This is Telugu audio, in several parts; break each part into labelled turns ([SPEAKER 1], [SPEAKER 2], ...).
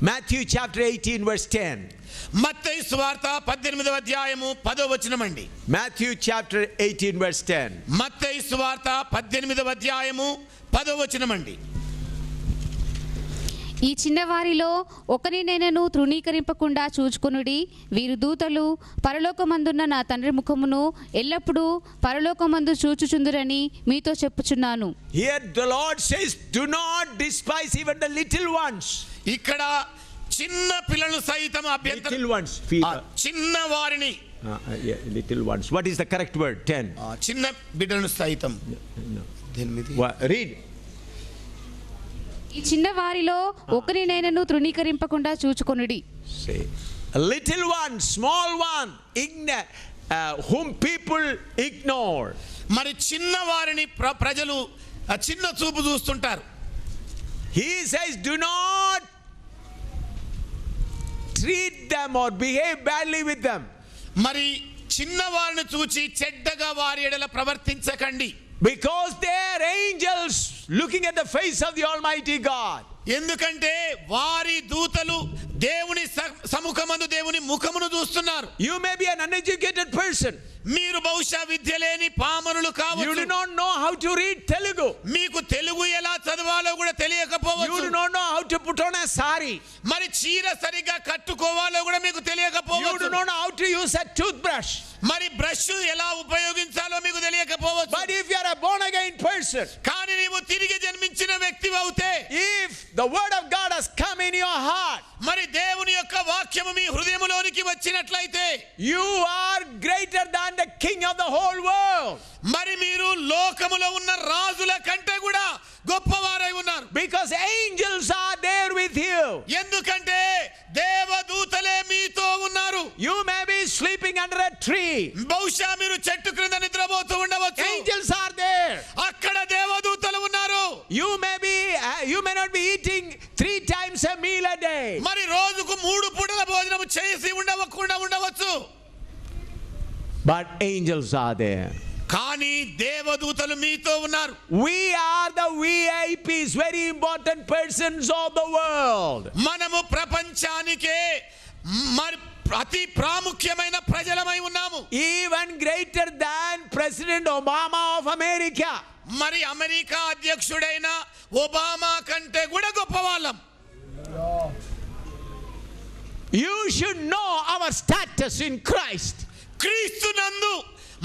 [SPEAKER 1] Matthew chapter 18, verse 10.
[SPEAKER 2] మత్తయి సువార్త పద్దెనిమిదవ అధ్యాయము పదో వచనమండి
[SPEAKER 1] Matthew chapter 18, verse 10.
[SPEAKER 2] మత్తయి సువార్త పద్దెనిమిదవ అధ్యాయము పదో వచనమండి
[SPEAKER 3] ఈ చిన్నవారిలో ఒకరినైనను తృణీకరింపకుండా చూచుకొనుడి వీరు దూతలు పరలోకమందున్న నా తండ్రి ముఖమును ఎల్లప్పుడూ పరలోకమందు చూచుచుందురని మీతో చెప్పుచున్నాను
[SPEAKER 1] Here the Lord says, Do not despise even the little ones.
[SPEAKER 2] ఇక్కడ చిన్న పిల్లలు సైతం చిన్న వారిని. చిన్న బిడ్డలను సైతం.
[SPEAKER 3] ఈ చిన్న వారిలో ఒకరినైనను తృణీకరింపకుండా చూచుకొనుడి.
[SPEAKER 1] లిటిల్ వన్ స్మాల్ వన్ ఇగ్న హోమ్ పీపుల్ ఇగ్నోర్
[SPEAKER 2] మరి చిన్న వారిని ప్రజలు చిన్న చూపు చూస్తుంటారు.
[SPEAKER 1] He says do not treat them or behave badly with them
[SPEAKER 2] మరి చిన్న వాళ్ళని చూచి చెడ్డగా వారి ఎడల ప్రవర్తించకండి.
[SPEAKER 1] Because their angels looking at the face of the almighty God
[SPEAKER 2] ఎందుకంటే వారి దూతలు దేవుని స- సముఖమందు దేవుని ముఖమును చూస్తున్నారు
[SPEAKER 1] You may be an uneducated person.
[SPEAKER 2] మీరు బహుశా విద్య లేని పామరులు
[SPEAKER 1] You do
[SPEAKER 2] కావచ్చు
[SPEAKER 1] not know how to read Telugu.
[SPEAKER 2] మీకు తెలుగు ఎలా చదవాలో కూడా
[SPEAKER 1] You
[SPEAKER 2] తెలియకపోవచ్చు
[SPEAKER 1] do not know how to put on a sari.
[SPEAKER 2] మరి చీర సరిగా కట్టుకోవాలో కూడా మీకు
[SPEAKER 1] You do
[SPEAKER 2] తెలియకపోవచ్చు
[SPEAKER 1] not know how to use a toothbrush.
[SPEAKER 2] మరి బ్రష్ ఎలా ఉపయోగించాలో మీకు తెలియకపోవచ్చు
[SPEAKER 1] But if you are a born again person,
[SPEAKER 2] కానీ నీవు తిరిగి జన్మించిన వ్యక్తి అవుతే
[SPEAKER 1] if the word of God has come in your heart,
[SPEAKER 2] మరి దేవుని యొక్క వాక్యము మీ హృదయములోనికి వచ్చినట్లయితే
[SPEAKER 1] you are greater than the king of the whole world
[SPEAKER 2] మరి మీరు లోకములో ఉన్న రాజుల కంటే కూడా గొప్పవారై ఉన్నారు.
[SPEAKER 1] Because angels are there with you
[SPEAKER 2] ఎందుకంటే దేవదూతలే మీతో ఉన్నారు.
[SPEAKER 1] You may be sleeping under a tree
[SPEAKER 2] బహుశా మీరు చెట్టు క్రింద నిద్రపోతూ ఉండవచ్చు.
[SPEAKER 1] ఏంజల్స్
[SPEAKER 2] మరి రోజుకు మూడు పూటల భోజనము చేసి ఉండవకుండా ఉండవచ్చు.
[SPEAKER 1] బట్ ఏంజల్స్ ఆర్
[SPEAKER 2] కానీ దేవదూతలు మీతో ఉన్నారు.
[SPEAKER 1] We are the VIPs very important persons of the world
[SPEAKER 2] మనము ప్రపంచానికే మరి అతి ప్రాముఖ్యమైన ప్రజలమై ఉన్నాము.
[SPEAKER 1] Even greater than president Obama of America
[SPEAKER 2] మరి అమెరికా అధ్యక్షుడైన ఒబామా కంటే కూడా గొప్ప వాళ్ళం
[SPEAKER 1] you should know our status in Christ
[SPEAKER 2] క్రీస్తు నందు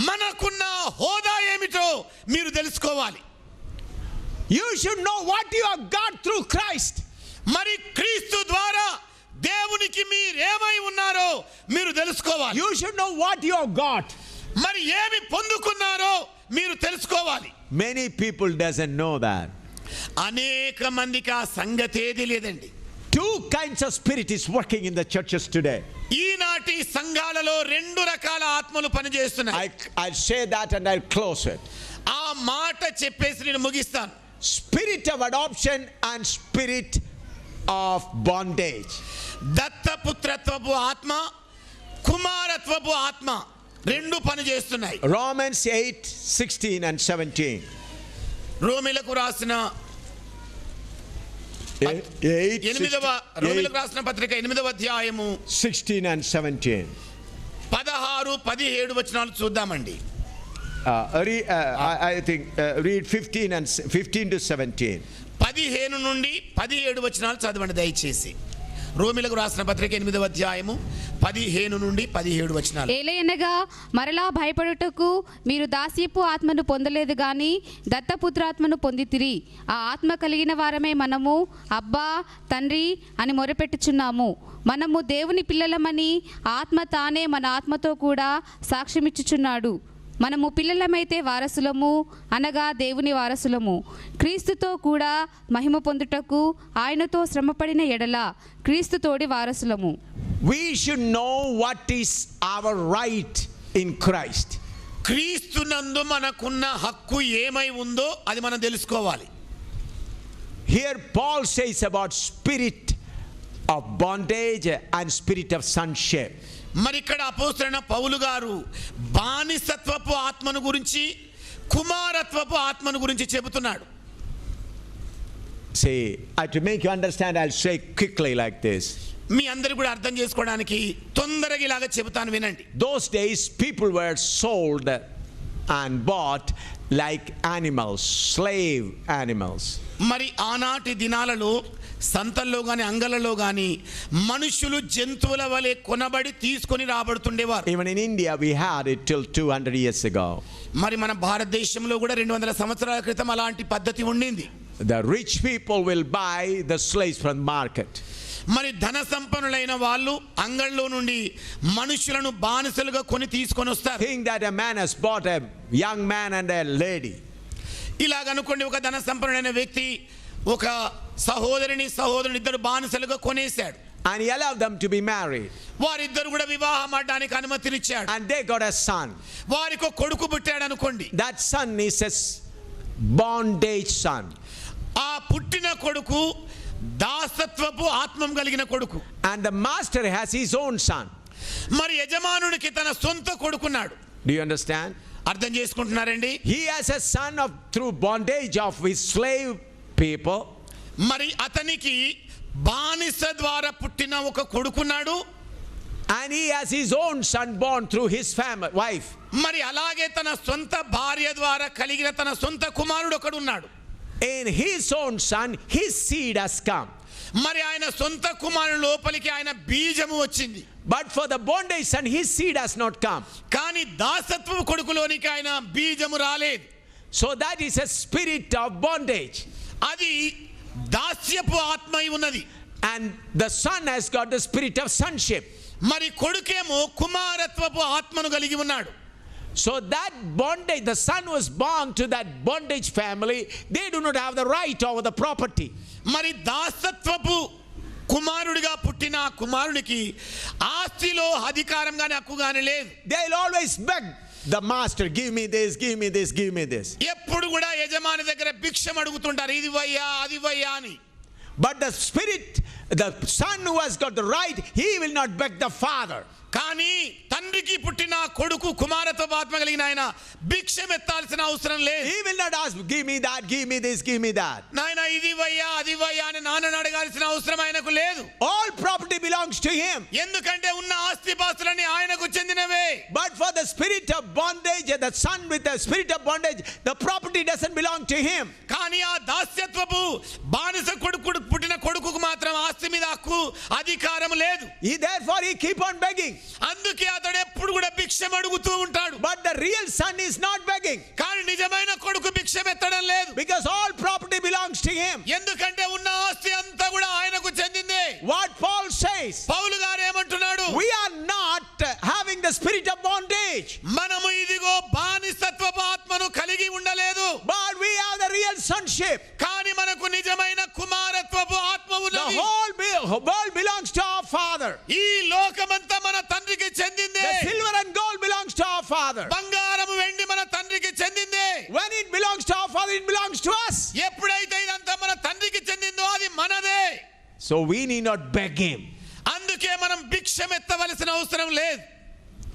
[SPEAKER 2] మనకున్న హోదా ఏమిటో మీరు తెలుసుకోవాలి.
[SPEAKER 1] You should know what you God through Christ
[SPEAKER 2] మరి క్రీస్తు ద్వారా దేవునికి మీరు ఏమై ఉన్నారో మీరు తెలుసుకోవాలి.
[SPEAKER 1] You should know what you God
[SPEAKER 2] మరి ఏమి పొందుకున్నారో మీరు తెలుసుకోవాలి.
[SPEAKER 1] Many people doesn't know that
[SPEAKER 2] అనేక మందికి ఆ సంగతి ఏది లేదండి.
[SPEAKER 1] Two kinds of spirit is working in the churches today.
[SPEAKER 2] ఈనాటి సంఘాలలో రెండు రకాల ఆత్మలు పనిచేస్తున్నాయి
[SPEAKER 1] I, I'll say that and I'll close it.
[SPEAKER 2] ఆ మాట చెప్పేసి నేను ముగిస్తాను
[SPEAKER 1] Spirit of adoption and spirit of bondage.
[SPEAKER 2] దత్తపుత్రత్వపు ఆత్మ కుమారత్వపు ఆత్మ రెండు పనిచేస్తున్నాయి
[SPEAKER 1] Romans 8, 16 and 17.
[SPEAKER 2] రోమిలకు రాసిన
[SPEAKER 1] 8,
[SPEAKER 2] ఎనిమిదవ రోమిలకు రాసిన పత్రిక ఎనిమిదవ అధ్యాయము
[SPEAKER 1] 16 and 17.
[SPEAKER 2] పదహారు పదిహేడు వచనాలు చూద్దామండి
[SPEAKER 1] uh, read 15 and s- 15 to 17.
[SPEAKER 2] పదిహేను నుండి పదిహేడు వచనాలు చదవండి దయచేసి రోమిలకు రాసిన పత్రిక ఎనిమిదవ అధ్యాయము పదిహేను నుండి పదిహేడు వచనాలు.
[SPEAKER 3] ఏలయనగా మరలా భయపడుటకు మీరు దాస్యపు ఆత్మను పొందలేదు గాని దత్తపుత్రాత్మను పొందితిరి. ఆ ఆత్మ కలిగిన వారమే మనము అబ్బా తండ్రి అని మొరపెట్టుచున్నాము. మనము దేవుని పిల్లలమని ఆత్మ తానే మన ఆత్మతో కూడా సాక్ష్యమిచ్చుచున్నాడు. మనము పిల్లలమైతే వారసులము అనగా దేవుని వారసులము. క్రీస్తుతో కూడా మహిమ పొందుటకు ఆయనతో శ్రమపడిన ఎడల క్రీస్తుతోడి వారసులము.
[SPEAKER 1] We should know what is our right in Christ
[SPEAKER 2] క్రీస్తు నందు మనకున్న హక్కు ఏమై ఉందో అది మనం తెలుసుకోవాలి.
[SPEAKER 1] Here Paul says about spirit of bondage and spirit of sonship
[SPEAKER 2] మరి ఇక్కడ అపోస్తున్న పౌలు గారు బానిసత్వపు ఆత్మను గురించి కుమారత్వపు ఆత్మను గురించి చెబుతున్నాడు.
[SPEAKER 1] Say I to make you understand I say quickly like this
[SPEAKER 2] మీ అందరూ కూడా అర్థం చేసుకోవడానికి తొందరగా ఇలాగ చెబుతాను వినండి.
[SPEAKER 1] Those days people were sold and bought like animals slave animals
[SPEAKER 2] మరి ఆనాటి దినాలలో సంతల్లో కానీ అంగలలో కానీ మనుషులు జంతువుల వలె కొనబడి తీసుకొని రాబడుతుండేవారు.
[SPEAKER 1] Even in India we had it till 200 years ago
[SPEAKER 2] మరి మన భారతదేశంలో కూడా 200 సంవత్సరాల క్రితం అలాంటి పద్ధతి ఉండింది.
[SPEAKER 1] The rich people will buy the slaves from the market.
[SPEAKER 2] మరి ధన సంపన్నులైన వాళ్ళు అంగళ్ళలో నుండి మనుషులను బానిసలుగా కొని తీసుకొని వస్తారు
[SPEAKER 1] Think that a man has bought a young man and a lady.
[SPEAKER 2] ఇలాగనుకోండి ఒక ధన సంపన్నుడైన వ్యక్తి ఒక సహోదరిని సహోదరుని ఇద్దరు బానిసలుగా కొనేశాడు
[SPEAKER 1] And he allowed them to be married.
[SPEAKER 2] వారిద్దరు కూడా వివాహం ఆడడానికి అనుమతినిచ్చాడు
[SPEAKER 1] And they got a son.
[SPEAKER 2] వారికి ఒక కొడుకు పుట్టాడు అనుకోండి
[SPEAKER 1] That son is a s- bondage son.
[SPEAKER 2] ఆ పుట్టిన కొడుకు దాసత్వపు ఆత్మం కలిగిన కొడుకు.
[SPEAKER 1] And the master has his own son
[SPEAKER 2] మరి యజమానుడికి తన సొంత కొడుకున్నాడు.
[SPEAKER 1] డి అండర్స్టాండ్
[SPEAKER 2] అర్థం చేసుకుంటున్నారండి?
[SPEAKER 1] He has a son of through bondage of his slave people
[SPEAKER 2] మరి అతనికి బానిస ద్వారా పుట్టిన ఒక కొడుకున్నాడు.
[SPEAKER 1] And he has his own son bond through his family wife
[SPEAKER 2] మరి అలాగే తన సొంత భార్య ద్వారా కలిగిన తన సొంత కుమారుడు ఒకడు ఉన్నాడు
[SPEAKER 1] in he son son his seed has come
[SPEAKER 2] మరి ఆయన సొంత కుమారుని లోపలికి ఆయన బీజము వచ్చింది.
[SPEAKER 1] But for the bondage son his seed has not come
[SPEAKER 2] కానీ దాసత్వ కొడుకులోనికి ఆయన బీజము రాలేదు.
[SPEAKER 1] So that is a spirit of bondage
[SPEAKER 2] అది దాస్యపు ఆత్మై ఉన్నది.
[SPEAKER 1] And the son has got the spirit of sonship
[SPEAKER 2] మరి కొడుకేమో కుమారత్వపు ఆత్మను కలిగి ఉన్నాడు.
[SPEAKER 1] So that bondage, the son was born to that bondage family, they do not have the right over the property.
[SPEAKER 2] మరి దాసత్వపు కుమారుడిగా పుట్టిన ఆ కుమారునికి ఆస్తిలో అధికారం కానీ హక్కు కానీ లేదు
[SPEAKER 1] They'll always beg the master, give me this, give me this, give me this.
[SPEAKER 2] ఎప్పుడు కూడా యజమాని దగ్గర భిక్షం అడుగుతుంటారు ఇది వయ్యా అది వయ్యా అని
[SPEAKER 1] But the spirit, the son who has got the right, he will not beg the father.
[SPEAKER 2] కానీ తండ్రికి పుట్టిన కొడుకు కుమారత్వ ఆత్మ కలిగిన ఆయన భిక్షం ఎత్తాల్సిన అవసరం లేదు
[SPEAKER 1] He will not ask, give me that, give me this, give me that.
[SPEAKER 2] నాయన ఇది వయ్యా అది వయ్యా అని నాన్నని అడగాల్సిన అవసరం ఆయనకు లేదు
[SPEAKER 1] All property belongs to him.
[SPEAKER 2] ఎందుకంటే ఉన్న ఆస్తి పాస్తులన్నీ ఆయనకు చెందినవే
[SPEAKER 1] But for the spirit of bondage, the son with the spirit of bondage, the property doesn't belong to him.
[SPEAKER 2] కానీ ఆ దాస్యత్వపు బానిస కొడుకు పుట్టిన కొడుకుకు మాత్రం ఆస్తి మీద హక్కు అధికారం లేదు
[SPEAKER 1] He therefore he keep on begging.
[SPEAKER 2] అందుకే అతడు ఎప్పుడు కూడా భిక్షం అడుగుతూ ఉంటాడు
[SPEAKER 1] But the real son is not begging
[SPEAKER 2] కానీ నిజమైన కొడుకు భిక్షం ఎత్తడం లేదు
[SPEAKER 1] because all property belongs to him.
[SPEAKER 2] ఎందుకంటే ఉన్న ఆస్తి అంతా కూడా ఆయనకు చెందిందే
[SPEAKER 1] What Paul says,
[SPEAKER 2] పౌలు గారు ఏమంటున్నాడు
[SPEAKER 1] we are not uh, having the spirit of bondage,
[SPEAKER 2] మనము ఇదిగో బానిసత్వపు ఆత్మను కలిగి ఉండలేదు
[SPEAKER 1] but we have the real sonship.
[SPEAKER 2] కానీ మనకు నిజమైన కుమారత్వపు ఆత్మ
[SPEAKER 1] The
[SPEAKER 2] ఉన్నది
[SPEAKER 1] whole be- world belongs to our Father.
[SPEAKER 2] ఈ లోకమంతా మన తండ్రికి చెందిందే
[SPEAKER 1] The silver and gold belongs to our Father.
[SPEAKER 2] బంగారం వెండి మన తండ్రికి చెందిందే
[SPEAKER 1] When it belongs to our Father, it belongs to us.
[SPEAKER 2] ఎప్పుడైతే ఇదంతా మన తండ్రికి చెందిందో అది మనదే
[SPEAKER 1] so we need not beg again
[SPEAKER 2] అందుకే మనం భిక్షం ఎత్తవలసిన అవసరం లేదు.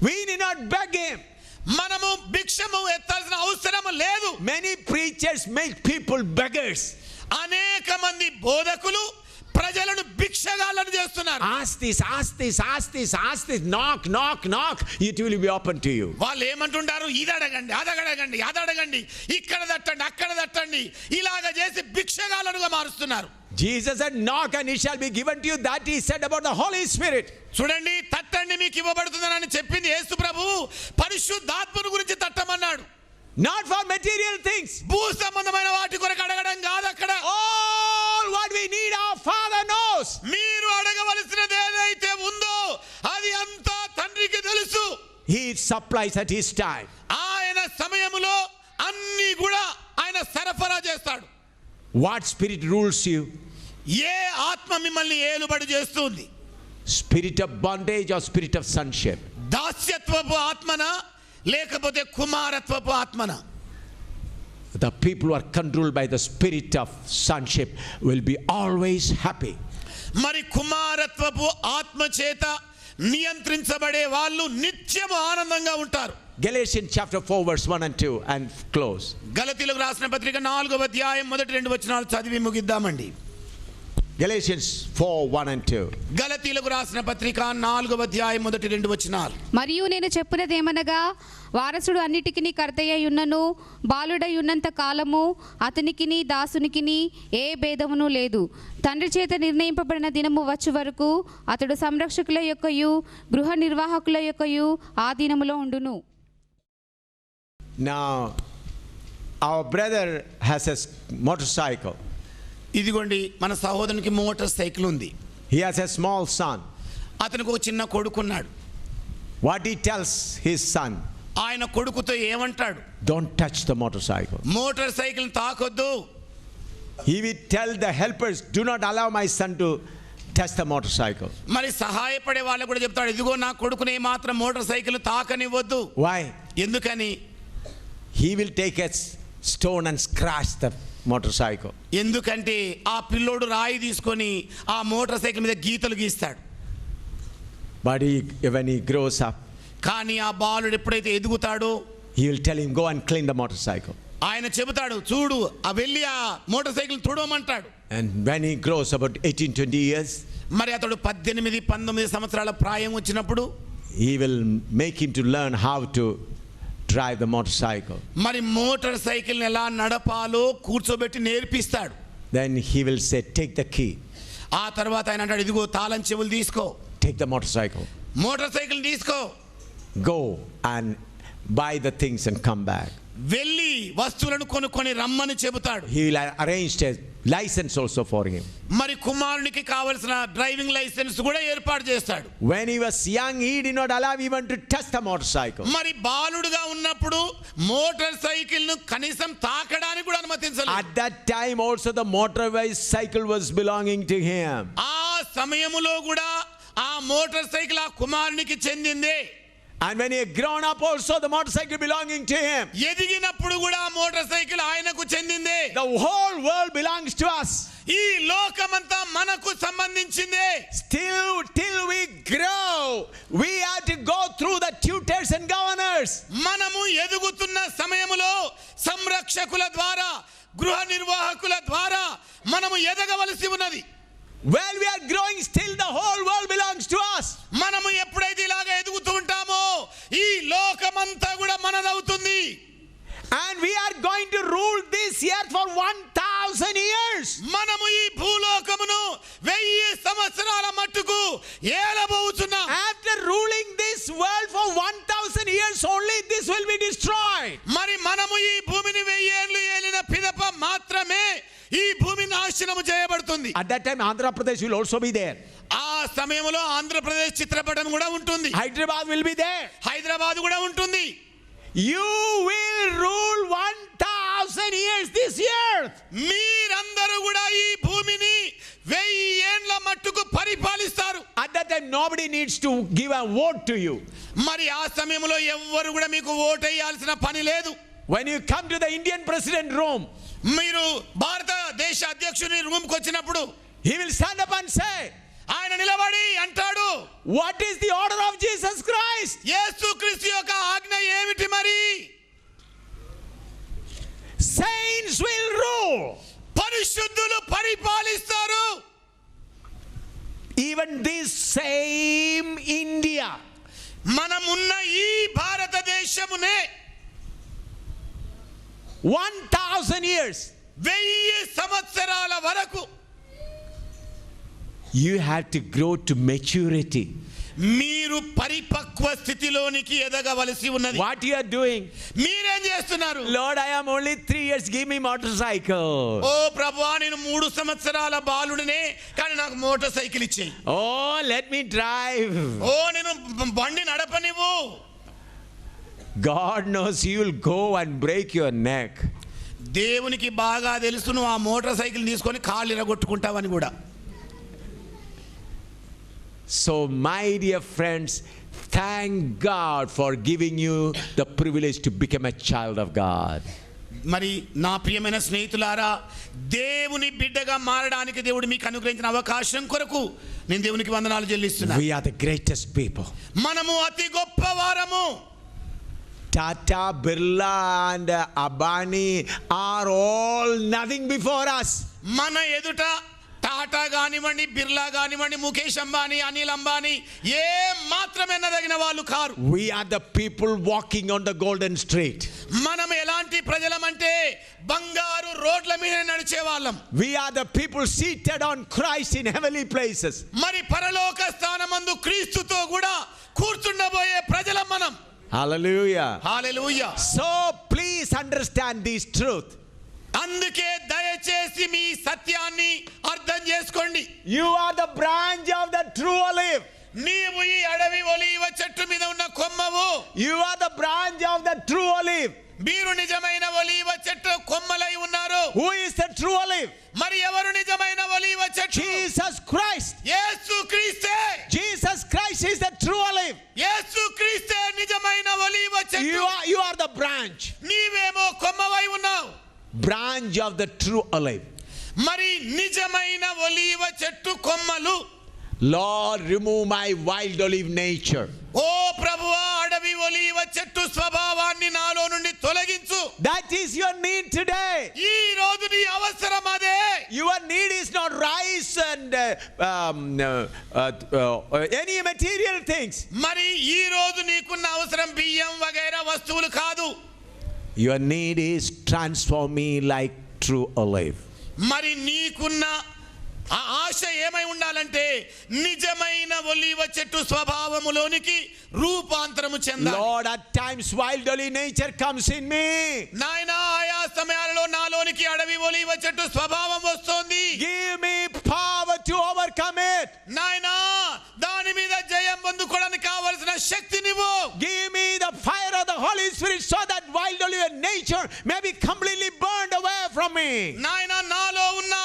[SPEAKER 1] We need not beg game
[SPEAKER 2] మనము భిక్షము ఎత్తాల్సిన అవసరం లేదు.
[SPEAKER 1] Many preachers make people beggars
[SPEAKER 2] అనేక మంది బోధకులు ప్రజలను భిక్షగాళ్ళను చేస్తున్నారు
[SPEAKER 1] ask this, ask this. Knock, knock, knock. It will be open to you.
[SPEAKER 2] వాళ్ళు ఏమంటుంటారు ఇది అడగండి అది అడగండి అది అడగండి ఇక్కడ తట్టండి అక్కడ తట్టండి ఇలాగ చేసి భిక్షగాళ్ళనుగా మారుస్తున్నారు
[SPEAKER 1] Jesus said, Knock and it shall be given to you. That he said about the Holy Spirit.
[SPEAKER 2] చూడండి తట్టండి మీకు ఇవ్వబడుతుందని చెప్పింది యేసు ప్రభు పరిశుద్ధాత్మను గురించి తట్టమన్నాడు
[SPEAKER 1] నాట్ ఫర్ మెటీరియల్ థింగ్స్
[SPEAKER 2] భూ సంబంధమైన వాటి కొరకు అడగడం కాదు అక్కడ.
[SPEAKER 1] All what we need the Father knows
[SPEAKER 2] మీరు అడగవలసినది ఏదైతే ఉందో అది అంత తండ్రికి తెలుసు.
[SPEAKER 1] He supplies at his time
[SPEAKER 2] ఆయన సమయములో అన్ని కూడా ఆయన సరఫరా చేస్తాడు.
[SPEAKER 1] వాట్ స్పిరిట్ రూల్స్ యు
[SPEAKER 2] ఏ ఆత్మ మిమ్మల్ని ఏలుబడి చేస్తుంది?
[SPEAKER 1] Spirit of bondage or spirit of sonship
[SPEAKER 2] దాస్యత్వపు ఆత్మన? లేకపోతే కుమారత్వపు ఆత్మన
[SPEAKER 1] people who are controlled by the spirit of sonship will be always happy.
[SPEAKER 2] మరి కుమారత్వపు ఆత్మ చేత నియంత్రించబడే వాళ్ళు నిత్యము ఆనందంగా ఉంటారు
[SPEAKER 1] Galatians chapter 4, verse 1 and 2, and close.
[SPEAKER 2] గలతీలకు రాసిన పత్రిక నాలుగవ అధ్యాయం మొదటి రెండు వచనాలు చదివి ముగిద్దామండి
[SPEAKER 1] Galatians 4, 1 and 2.
[SPEAKER 2] గలతీలకు రాసిన పత్రిక నాలుగవ అధ్యాయం మొదటి రెండు వచనాలు
[SPEAKER 3] మరియు నేను చెప్పినదేమనగా వారసుడు అన్నిటికిని కర్తయ్య ఉన్నను బాలుడై ఉన్నంత కాలము అతనికిని దాసునికిని ఏ భేదమును లేదు తండ్రి చేత నిర్ణయింపబడిన దినము వచ్చు వరకు అతడు సంరక్షకుల యొక్కయు గృహ నిర్వాహకుల యొక్కయు ఆ దినములో ఉండును
[SPEAKER 1] Now, our brother has a s- motorcycle.
[SPEAKER 2] ఇదిగోండి మన సహోదరునికి మోటార్ సైకిల్ ఉంది.
[SPEAKER 1] He has a small son
[SPEAKER 2] అతనికి ఒక చిన్న కొడుకు
[SPEAKER 1] ఉన్నాడు వాట్ ఈ టెల్స్ హిస్ సన్
[SPEAKER 2] ఆయన కొడుకుతో ఏమంటాడు?
[SPEAKER 1] Don't touch the motorcycle
[SPEAKER 2] motorcycle తాకొద్దు.
[SPEAKER 1] He we tell the helpers do not allow my son to touch the motorcycle
[SPEAKER 2] మరి సహాయపడే వాళ్ళు కూడా చెప్తాడు ఇదిగో నా కొడుకుని మాత్రం మోటార్ సైకిల్ తాకనివ్వద్దు.
[SPEAKER 1] వై
[SPEAKER 2] ఎందుకని?
[SPEAKER 1] He will take a stone and scratch the motorcycle
[SPEAKER 2] ఎందుకంటే ఆ పిల్లోడు రాయి తీసుకొని ఆ మోటార్ సైకిల్ మీద గీతలు గీస్తాడు.
[SPEAKER 1] బాడీ గ్రోస్ అప్
[SPEAKER 2] కానీ ఆ బాలుడు ఎప్పుడైతే ఎదుగుతాడో
[SPEAKER 1] tell go and clean the motorcycle
[SPEAKER 2] ఆయన చెబుతాడు చూడు ఆ వెళ్ళి ఆ motor cycle తుడవమంటాడు.
[SPEAKER 1] Grows about eighteen twenty years
[SPEAKER 2] మరి అతడు పద్దెనిమిది పంతొమ్మిది సంవత్సరాల ప్రాయం వచ్చినప్పుడు
[SPEAKER 1] he will make him to learn how to drive the motorcycle.
[SPEAKER 2] మరి మోటార్ సైకిల్ని ఎలా నడపాలో కూర్చోబెట్టి నేర్పిస్తాడు
[SPEAKER 1] Then he will say, take the key,
[SPEAKER 2] ఆ తర్వాత ఆయన అంటాడు ఇదిగో తాళం చెవులు తీసుకో
[SPEAKER 1] take the motorcycle,
[SPEAKER 2] motorcycle తీసుకో
[SPEAKER 1] go and buy the things and come back.
[SPEAKER 2] వెళ్ళి వస్తువులను కొనుక్కొని రమ్మని చెబుతాడు
[SPEAKER 1] He will arrange a licence also for him
[SPEAKER 2] మరి కుమారునికి కావాల్సిన డ్రైవింగ్ లైసెన్స్ కూడా ఏర్పాటు చేస్తాడు.
[SPEAKER 1] When he was young he did not allow even to touch the motorcycle
[SPEAKER 2] మరి బాలుడుగా ఉన్నప్పుడు మోటార్ సైకిల్ను కనీసం తాకడానికి కూడా అనుమతించలేదు.
[SPEAKER 1] At that time also the motor vice cycle was belonging to him
[SPEAKER 2] ఆ సమయములో కూడా ఆ మోటార్ సైకిల్ ఆ కుమారునికి చెందిందే.
[SPEAKER 1] And when he had grown up, also the motorcycle belonging to him.
[SPEAKER 2] ఎదిగినప్పుడు కూడా ఆ మోటార్ సైకిల్ ఆయనకు చెందిందే
[SPEAKER 1] The whole world belongs to us.
[SPEAKER 2] ఈ లోకమంతా మనకు సంబంధించిందే
[SPEAKER 1] Still, till we grow, we have to go through the tutors and governors.
[SPEAKER 2] మనము ఎదుగుతున్న సమయములో సంరక్షకుల ద్వారా గృహ నిర్వాహకుల ద్వారా మనము ఎదగవలసి ఉన్నది
[SPEAKER 1] While we are growing, still the whole world belongs to us.
[SPEAKER 2] మనము ఎప్పుడైతే ఇలాగ ఎదుగుతూ ఉంటామో ఈ లోకమంతా కూడా మనదవుతుంది
[SPEAKER 1] And we are going to rule this earth for 1,000 years.
[SPEAKER 2] మనము ఈ భూలోకమును వెయ్యి సంవత్సరాల మట్టుకు ఏలబోతున్నాం
[SPEAKER 1] After ruling this world for 1,000 years, only this will be destroyed.
[SPEAKER 2] మరి మనము ఈ భూమిని వెయ్యేళ్ళు ఏలిన పిదప మాత్రమే ఈ భూమి నాశనము చేయబడుతుంది.
[SPEAKER 1] At that time Andhra Pradesh will also be there
[SPEAKER 2] ఆ సమయంలో ఆంధ్రప్రదేశ్ చిత్రపటం కూడా ఉంటుంది.
[SPEAKER 1] Hyderabad will be there
[SPEAKER 2] Hyderabad కూడా ఉంటుంది.
[SPEAKER 1] You will rule 1000 years this year
[SPEAKER 2] మీరందరూ కూడా ఈ భూమిని వెయ్యి ఏండ్ల మట్టుకు పరిపాలిస్తారు.
[SPEAKER 1] At that time nobody needs to give a vote to you
[SPEAKER 2] మరి ఆ సమయంలో ఎవ్వరు కూడా మీకు ఓటు వేయాల్సిన పని లేదు.
[SPEAKER 1] When you come to the Indian president room
[SPEAKER 2] మీరు భారత దేశ అధ్యక్షుని రూమ్కు వచ్చినప్పుడు
[SPEAKER 1] he will stand up and say
[SPEAKER 2] ఆయన నిలబడి అంటాడు
[SPEAKER 1] what is the order of Jesus Christ
[SPEAKER 2] యేసు క్రీస్తు యొక్క ఆజ్ఞ ఏమిటి మరి?
[SPEAKER 1] సెయింట్స్ విల్ రూ
[SPEAKER 2] పరిశుద్ధులు పరిపాలిస్తారు.
[SPEAKER 1] ఈవెన్ దిస్ సేమ్ ఇండియా
[SPEAKER 2] మనమున్న ఈ భారతదేశమునే
[SPEAKER 1] వన్ థౌజండ్ ఇయర్స్
[SPEAKER 2] వెయ్యి సంవత్సరాల వరకు.
[SPEAKER 1] You have to grow to maturity
[SPEAKER 2] మీరు పరిపక్వ స్థితిలోనికి ఎదగవలసి ఉన్నది.
[SPEAKER 1] వాట్ యు ఆర్ డూయింగ్
[SPEAKER 2] మీరేం చేస్తున్నారు?
[SPEAKER 1] Lord I am only three years give me motorcycle
[SPEAKER 2] ఓ ప్రభువా నేను మూడు సంవత్సరాల బాలుడినే కానీ నాకు మోటార్ సైకిల్ ఇచ్చేయి.
[SPEAKER 1] ఓ లెట్ మీ డ్రైవ్
[SPEAKER 2] ఓ నేను బండి నడపనివ్వు.
[SPEAKER 1] God knows you will go and break your neck.
[SPEAKER 2] దేవునికి బాగా తెలుసు నువ్వు ఆ మోటార్ సైకిల్ తీసుకొని కాళ్ళు ఇరగొట్టుకుంటావని కూడా
[SPEAKER 1] So, my dear friends, thank God for giving you the privilege to become a child of God.
[SPEAKER 2] మరి నా ప్రియమైన స్నేహితులారా దేవుని బిడ్డగా మారడానికి దేవుడు మీకు అనుగ్రహించిన అవకాశం కొరకు నేను దేవునికి వందనాలు చెల్లిస్తున్నా
[SPEAKER 1] We are the greatest people.
[SPEAKER 2] మనము అతి గొప్ప వారము
[SPEAKER 1] Tata Birla and Ambani are all nothing before us
[SPEAKER 2] మన ఎదుట టాటా కానివ్వండి బిర్లా కానివ్వండి ముఖేష్ అంబానీ అనిల్ అంబానీ ఏ మాత్రమే నదగిన వాళ్ళు car.
[SPEAKER 1] We are the people walking on the golden street
[SPEAKER 2] మనం ఎలాంటి ప్రజలం అంటే బంగారు రోడ్ల మీద నడిచే వాళ్ళం
[SPEAKER 1] we are the people seated on Christ in heavenly places
[SPEAKER 2] మరి పరలోక స్థానమందు క్రీస్తుతో కూడా కూర్చుండబోయే ప్రజల మనం.
[SPEAKER 1] So please understand this truth.
[SPEAKER 2] అందుకే దయచేసి మీ సత్యాన్ని అర్థం చేసుకోండి
[SPEAKER 1] You are the branch of the true olive.
[SPEAKER 2] నీవు ఈ అడవి ఒలీవ చెట్టు మీద ఉన్న కొమ్మవు
[SPEAKER 1] You are the branch of the true olive.
[SPEAKER 2] మీరు నిజమైన ఒలీవ చెట్టు కొమ్మలై ఉన్నారు
[SPEAKER 1] Who is the true olive?
[SPEAKER 2] మరి ఎవరు నిజమైన ఒలీవ చెట్టు
[SPEAKER 1] Jesus Christ.
[SPEAKER 2] యేసు క్రీస్తే
[SPEAKER 1] Jesus Christ is the true olive.
[SPEAKER 2] యేసు క్రీస్తే నిజమైన ఒలీవ చెట్టు
[SPEAKER 1] are, you are the branch.
[SPEAKER 2] నీవేమో కొమ్మవై ఉన్నావు
[SPEAKER 1] Branch of the true olive.
[SPEAKER 2] మరి నిజమైన ఒలీవ చెట్టు కొమ్మలు
[SPEAKER 1] Lord, remove my wild olive nature.
[SPEAKER 2] ఓ ప్రభువా అడవి ఒలీవ చెట్టు స్వభావాన్ని నాలో నుండి తొలగించు
[SPEAKER 1] That is your need today.
[SPEAKER 2] ఈ రోజు
[SPEAKER 1] um, uh, uh, uh, any material things.
[SPEAKER 2] మరి ఈ రోజు నీకున్న అవసరం బియ్యం వగైరా వస్తువులు కాదు
[SPEAKER 1] Your need is transform me like true olive.
[SPEAKER 2] మరి నీకున్న ఆ ఆశ ఏమై ఉండాలంటే నిజమైన ఒలివ చెట్టు స్వభావములోనికి రూపాంతరము చెందాలి.
[SPEAKER 1] నేచర్ కమ్స్ ఇన్ మీ
[SPEAKER 2] నాయన ఆయా సమయాలలో నాలోనికి అడవి ఒలివ చెట్టు స్వభావం వస్తుంది.
[SPEAKER 1] Give me power to overcome it
[SPEAKER 2] నాయన దాని మీద జయం పొందుకోవడానికి కావలసిన శక్తినివ్వు
[SPEAKER 1] give me the fire of the Holy Spirit so that wild olive nature may be completely burned away from me
[SPEAKER 2] నాయన నాలో ఉన్నా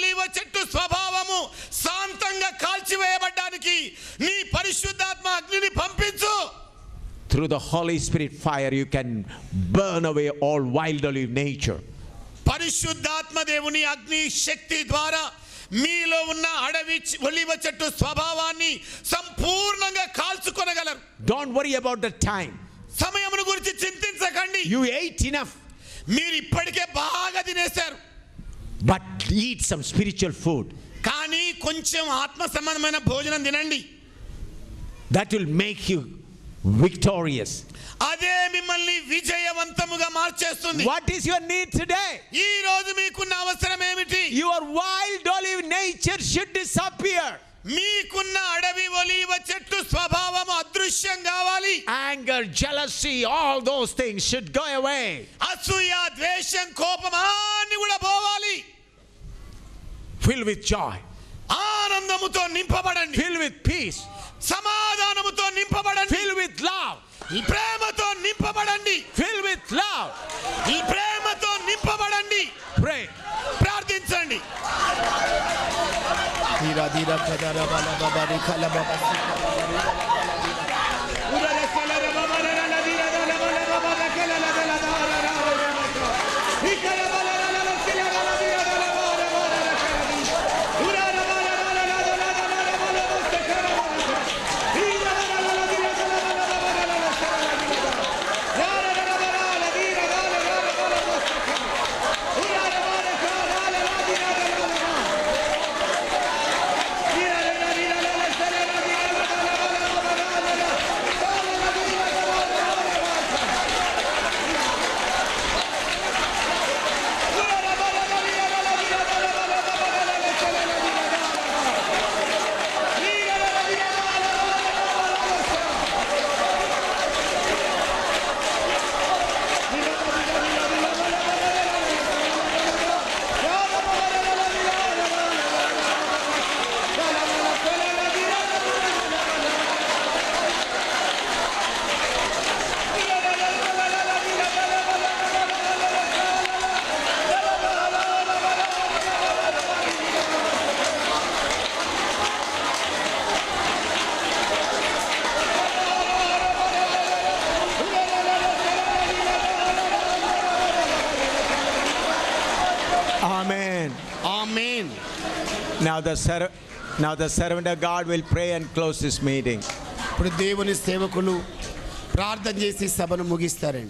[SPEAKER 2] ఒలీవ చెట్టు స్వభావము శాంతంగా కాల్చివేయబడ్డానికి నీ పరిశుద్ధాత్మ అగ్నిని పంపించు.
[SPEAKER 1] Through the Holy Spirit fire, you can burn away all wild olive nature.
[SPEAKER 2] పరిశుద్ధాత్మ దేవుని అగ్ని శక్తి ద్వారా మీలో ఉన్న అడవి ఒలివ చెట్టు స్వభావాన్ని సంపూర్ణంగా కాల్చుకొనగలరు.
[SPEAKER 1] Don't worry about the time.
[SPEAKER 2] సమయమును గురించి చింతించకండి.
[SPEAKER 1] You ate enough,
[SPEAKER 2] మీరు ఇప్పటికే బాగా తినేశారు.
[SPEAKER 1] But eat some spiritual food
[SPEAKER 2] కానీ కొంచెం ఆత్మ సంబంధమైన భోజనం తినండి.
[SPEAKER 1] That will make you victorious
[SPEAKER 2] అదే మిమ్మల్ని విజయవంతముగా మార్చేస్తుంది.
[SPEAKER 1] What is your needs day
[SPEAKER 2] ఈ రోజు మీకున్న అవసరం ఏమిటి?
[SPEAKER 1] Your wild olive nature should disappear
[SPEAKER 2] మీకున్న అడవి ఒలివ చెట్టు స్వభావం అదృశ్యం కావాలి.
[SPEAKER 1] Anger jealousy all those things should go away
[SPEAKER 2] అసూయ ద్వేషం కోపం అన్ని కూడా పోవాలి.
[SPEAKER 1] ఫిల్ విత్ జాయ్
[SPEAKER 2] ఆనందముతో నింపబడండి.
[SPEAKER 1] ఫిల్ విత్ పీస్
[SPEAKER 2] సమాధానముతో నింపబడండి.
[SPEAKER 1] Fill with love pray
[SPEAKER 2] Kadira
[SPEAKER 1] Kadara
[SPEAKER 2] Bala
[SPEAKER 1] Babari Kalababa the, ser- now the servant of God will pray and close this meeting.
[SPEAKER 2] ఇప్పుడు దేవుని సేవకులు ప్రార్థన చేసి సభను ముగిస్తారండి